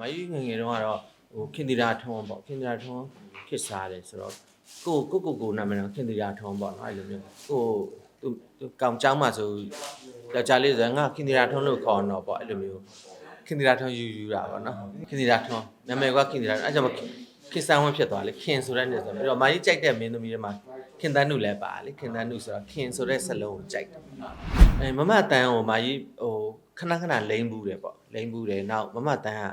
မကြီးငယ်ငယ်တုန်းကတော့ဟိုခင်တီရာထွန်းပေါ့ခင်တီရာထွန်းဖြစ်စားတယ်ဆိုတော့ကိုကိုကိုကိုနာမည်တော့ခင်တီရာထွန်းပေါ့နော်အဲ့လိုမျိုးကိုသူကောင်ចောင်းမှာဆိုယောက်ျားလေးဆိုငါခင်တီရာထွန်းလို့ခေါ်တော့ပေါ့အဲ့လိုမျိုးခင်တီရာထွန်းယူယူတာပေါ့နော်ခင်တီရာထွန်းနာမည်ကခင်တီရာအဲ့ကြောင့်ခင်ဆန်ဝင်းဖြစ်သွားလေခင်ဆိုတဲ့နေဆိုပြီးတော့မာကြီးကြိုက်တဲ့မင်းသမီးတွေမှာခင်တန်းနုလည်းပါလေခင်တန်းနုဆိုတော့ခင်ဆိုတဲ့စလုံးကိုကြိုက်တယ်အဲမမတန်ကိုမာကြီးဟိုခဏခဏလိမ့်ဘူးတယ်ပေါ့လိမ့်ဘူးတယ်နောက်မမတန်က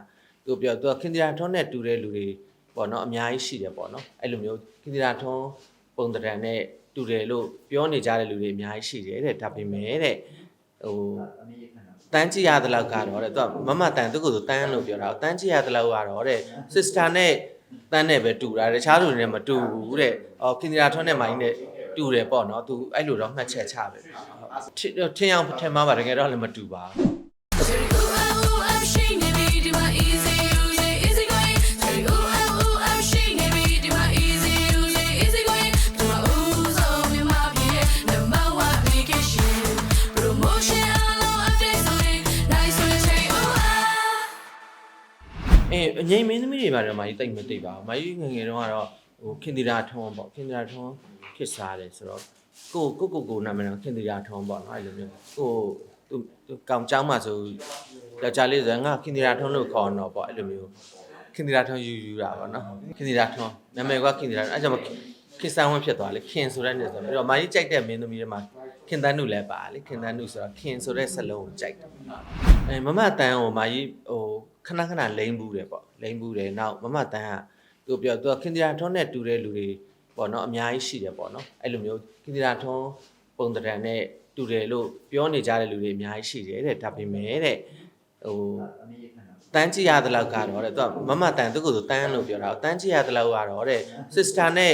သူပြောသူကခင်တီရာထွန်းနဲ့တူတဲ့လူတွေပေါ့နော်အများကြီးရှိတယ်ပေါ့နော်အဲ့လိုမျိုးခင်တီရာထွန်းပုံတရံနဲ့တူတယ်လို့ပြောနေကြတဲ့လူတွေအများကြီးရှိတယ်တဲ့ဒါပေမဲ့တဲ့ဟိုတန်းကြည့်ရတဲ့လောက်ကတော့တဲ့သူကမမတန်သူကဆိုတန်းလို့ပြောတာတန်းကြည့်ရတဲ့လောက်ကတော့တဲ့ sister နဲ့တန်းနဲ့ပဲတူတာတခြားလူတွေနဲ့မတူဘူးတဲ့အော်ခင်တီရာထွန်းနဲ့မိုင်းနဲ့တူတယ်ပေါ့နော်သူအဲ့လိုတော့မှတ်ချက်ချပဲဟုတ်ထင်အောင်ထင်မှားပါတကယ်တော့လည်းမတူပါဘူး အေးအငိမ့်မင်းသမီးတွေဘာတွေမာကြီးတိတ်မတိတ်ပါဘူးမာကြီးငယ်ငယ်တုန်းကတော့ဟိုခင်တီရာထုံးပေါ့ခင်တီရာထုံးခစ်စားတယ်ဆိုတော့ကိုကိုကိုကိုနာမည်တော့ခင်တီရာထုံးပေါ့နော်အဲ့လိုမျိုးကိုသူကောင်ကြောင်းမှဆိုယောက်ျားလေးဆိုငါခင်တီရာထုံးလို့ခေါ်တော့ပေါ့အဲ့လိုမျိုးခင်တီရာထုံးယူယူတာပေါ့နော်ခင်တီရာထုံးနာမည်ကခင်တီရာအဲ့ကြောင့်ခင်ဆန်းဝင်းဖြစ်သွားလေခင်ဆိုတဲ့နေဆိုပြီးတော့မာကြီးကြိုက်တဲ့မင်းသမီးတွေမှာခင်တန်းနုလည်းပါလေခင်တန်းနုဆိုတော့ခင်ဆိုတဲ့စလုံးကိုကြိုက်တယ်အဲမမတန်ကိုမာကြီးဟို ခဏခဏလိမ့်ဘူးတယ်ပေါ့လိမ့်ဘူးတယ်နောက်မမတန်းကသူပြောသူကခင်တီရာထွန်းနဲ့တူတဲ့လူတွေပေါ့နော်အများကြီးရှိတယ်ပေါ့နော်အဲ့လိုမျိုးခင်တီရာထွန်းပုံတရံနဲ့တူတယ်လို့ပြောနေကြတဲ့လူတွေအများကြီးရှိတယ်တဲ့ဒါပေမဲ့တဲ့ဟိုတန်းကြည့်ရတဲ့လောက်ကတော့တဲ့သူကမမတန်းသူကဆိုတန်းလို့ပြောတာတန်းကြည့်ရတဲ့လောက်ကတော့တဲ့ sister နဲ့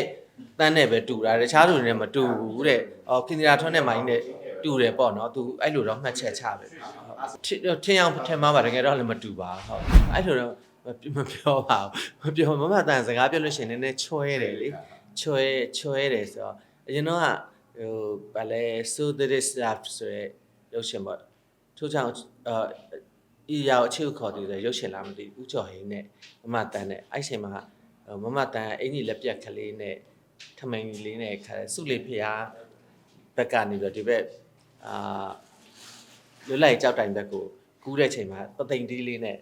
တန်းနဲ့ပဲတူတာတခြားလူတွေနဲ့မတူဘူးတဲ့အော်ခင်တီရာထွန်းနဲ့မိုင်းနဲ့တူတယ်ပေါ့နော်သူအဲ့လိုတော့မှတ်ချက်ချပဲဟုတ် ထင်ထင်အောင်ထင်မှားပါတကယ်တော့လည်းမတူပါဟုတ်အဲ့လိုတော့မပြောပါဘူးမပြောမမတန်စကားပြောလို့ရှိရင်နည်းနည်းချွဲတယ်လေချွဲချွဲတယ်ဆိုတော့အရင်တော့ကဟိုဗာလဲ so that is that ဆိုရဲရုပ်ရှင်ပေါ့ထို့ကြောင့်အာဤရောက်အချစ်ခေါ်တည်တယ်ရုပ်ရှင်လားမသိဘူးဦးကျော်ဟင်းနဲ့မမတန်နဲ့အဲ့ချိန်မှာမမတန်အင်ကြီးလက်ပြက်ကလေးနဲ့ထမိန်ကြီးလေးနဲ့ခါစုလေးဖျားဘက်ကနေပြီးတော့ဒီဘက်အာ လွတ်လိုက်ကြောက်တိုင်ဘက်ကိုကူးတဲ့ချိန်မှာပသိမ်တီးလေးနဲ့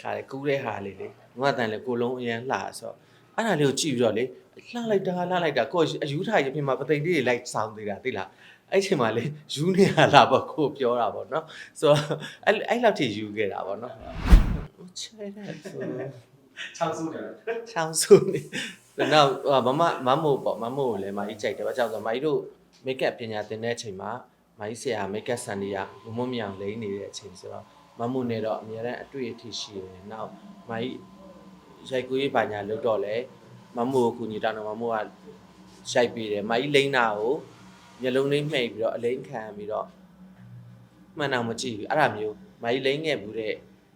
ခါတယ်ကူးတဲ့ဟာလေးလေငါတန်လေကိုလုံးအရန်လှဆိုတော့အဲ့ဒါလေးကိုကြည့်ပြီးတော့လေလှလိုက်တာလှလိုက်တာကိုယ်အယူထားရပြင်မှာပသိမ်တီးတွေလိုက်ဆောင်းသေးတာသိလားအဲ့ချိန်မှာလေယူနေရတာပေါ့ကိုပြောတာပေါ့နော်ဆိုတော့အဲ့အဲ့လောက်ထိယူခဲ့တာပေါ့နော်ချဲတဲ့ဆိုချောင်းစုတယ်ချောင်းစုနေနောက်မမမမို့ပေါ့မမို့ကိုလည်းမကြီးကြိုက်တယ်ဘာကြောင့်ဆိုတော့မကြီးတို့မိတ်ကပ်ပညာသင်တဲ့အချိန်မှာ မကြီးဆရာမိတ်ကပ်စန်ဒီယာမမမြောင်လိမ့်နေတဲ့အချိန်ဆိုတော့မမို့နဲ့တော့အများအားအတွေ့အထိရှိတယ်နောက်မကြီးရိုက်ကူးရေးပါညာလုပ်တော့လေမမို့ကိုကူညီတောင်းတော့မမို့ကရိုက်ပေးတယ်မကြီးလိမ့်တာကိုမျက်လုံးလေးမှိတ်ပြီးတော့အလိမ့်ခံပြီးတော့မှန်အောင်မကြည့်ဘူးအဲ့ဒါမျိုးမကြီးလိမ့်ခဲ့ဘူးတဲ့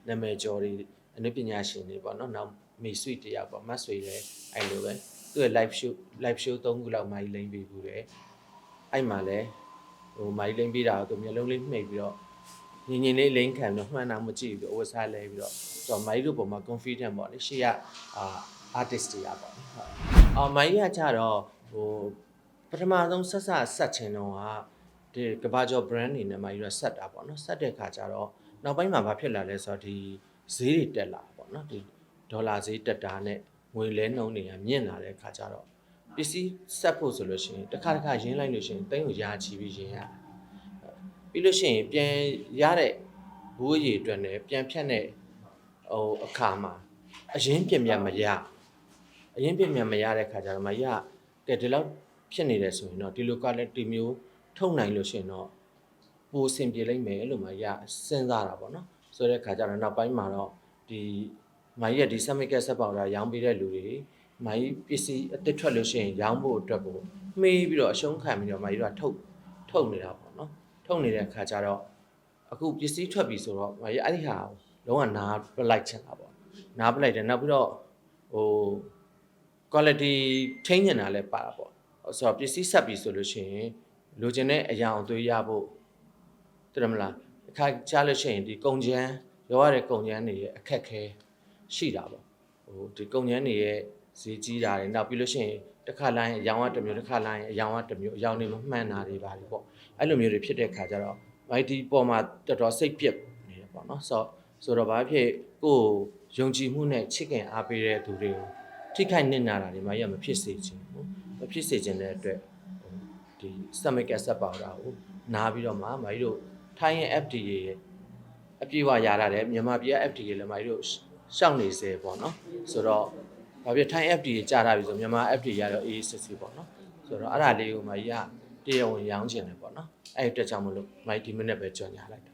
နာမည်ကျော်တွေအနုပညာရှင်တွေပေါ့နော်နောက်မေဆွေတယောက်ပေါ့မတ်ဆွေလည်းအဲ့လိုပဲသူ့ရဲ့ live show live show 3ခုလောက်မကြီးလိမ့်ပေးဘူးတဲ့အဲ့မှာလည်း ဟိုမကြီးလိမ့်ပေးတာကိုသူမျက်လုံးလေးမှိတ်ပြီးတော့ငင်ငင်လေးလိမ့်ခံပြီးတော့မှန်အောင်မကြည့်ဘူးအဝတ်စားလဲပြီးတော့ဆိုတော့မကြီးတို့ပုံမှာ confident ပေါ့လေရှေ့ကအာ artist တွေကပေါ့လေဟုတ်အော်မကြီးကကြတော့ဟိုပထမဆုံးဆက်ဆက်ဆက်ချင်တော့ကဒီကဘာကျော် brand နေနဲ့မကြီးကဆက်တာပေါ့နော်ဆက်တဲ့ခါကျတော့နောက်ပိုင်းမှာဘာဖြစ်လာလဲဆိုတော့ဒီဈေးတွေတက်လာပေါ့နော်ဒီဒေါ်လာဈေးတက်တာနဲ့ငွေလဲနှုန်းတွေကမြင့်လာတဲ့ခါကျတော့ ပစ္စည်းဆက်ဖို့ဆိုလို့ရှိရင်တစ်ခါတစ်ခါရင်းလိုက်လို့ရှိရင်တိတ်ကိုရာချီပြီးရင်းရတယ်ပြီးလို့ရှိရင်ပြန်ရတဲ့ဘိုးရီအတွက်နဲ့ပြန်ဖြတ်တဲ့ဟိုအခါမှာအရင်ပြင်မြတ်မရအရင်ပြင်မြတ်မရတဲ့ခါကျတော့မရကဲဒီလောက်ဖြစ်နေတယ်ဆိုရင်တော့ဒီလို quality မျိုးထုတ်နိုင်လို့ရှိရင်တော့ပိုအဆင်ပြေလိမ့်မယ်လို့မရစဉ်းစားတာပေါ့နော်ဆိုတဲ့ခါကျတော့နောက်ပိုင်းမှာတော့ဒီမကြီးရဲ့ဒီ semicat ဆက်ပေါတာရောင်းပေးတဲ့လူတွေ မကြီးပစ္စည်းအစ်စ်ထွက်လို့ရှိရင်ရောင်းဖို့အတွက်ကိုမှေးပြီးတော့အရှုံးခံပြီးတော့မကြီးတို့ကထုတ်ထုတ်နေတာပေါ့နော်ထုတ်နေတဲ့ခါကျတော့အခုပစ္စည်းထွက်ပြီဆိုတော့မကြီးအဲ့ဒီဟာကိုလုံးဝနားပလိုက်ချင်တာပေါ့နားပလိုက်တယ်နောက်ပြီးတော့ဟို quality ထိန်းနေတာလည်းပါတာပေါ့ဆိုတော့ပစ္စည်းဆက်ပြီဆိုလို့ရှိရင်လိုချင်တဲ့အရာအောင်သွေးရဖို့တရမလားအခါကြားလို့ရှိရင်ဒီကုံချမ်းရောရတဲ့ကုံချမ်းတွေရဲ့အခက်ခဲရှိတာပေါ့ဟိုဒီကုန်ကျန်းတွေရဲ့ ဈေးကြီးတာတွေနောက်ပြီးလို့ရှိရင်တစ်ခါလိုင်းအယောင်ကတစ်မျိုးတစ်ခါလိုင်းအယောင်ကတစ်မျိုးအယောင်တွေမမှန်တာတွေပါလေပေါ့အဲ့လိုမျိုးတွေဖြစ်တဲ့ခါကျတော့ IT ပေါ်မှာတော်တော်စိတ်ပြက်နေတယ်ပေါ့နော်ဆိုတော့ဆိုတော့ဘာဖြစ်ကိုယ်ယုံကြည်မှုနဲ့ချစ်ခင်အားပေးတဲ့သူတွေကိုထိခိုက်နစ်နာတာတွေမှရမဖြစ်စေချင်ဘူးမဖြစ်စေချင်တဲ့အတွက်ဟိုဒီစမကက်ဆက်ပါတာကိုနားပြီးတော့မှမကြီးတို့ထိုင်းရဲ့ FDA ရဲ့အပြည့်အဝရတာတဲ့မြန်မာပြည်က FDA လည်းမကြီးတို့ရှောက်နေစေပေါ့နော်ဆိုတော့ ဘာဖြစ်ထိုင်း FDA ကြာတာပြီဆိုမြန်မာ FDA ရတော့ AACC ပေါ့နော်ဆိုတော့အဲ့ဒါလေးကိုမကြီးကတရားဝင်ရောင်းချင်တယ်ပေါ့နော်အဲ့ဒီအတွက်ကြောင့်မလို့မကြီးဒီမိနစ်ပဲကြော်ညာလိုက်တာ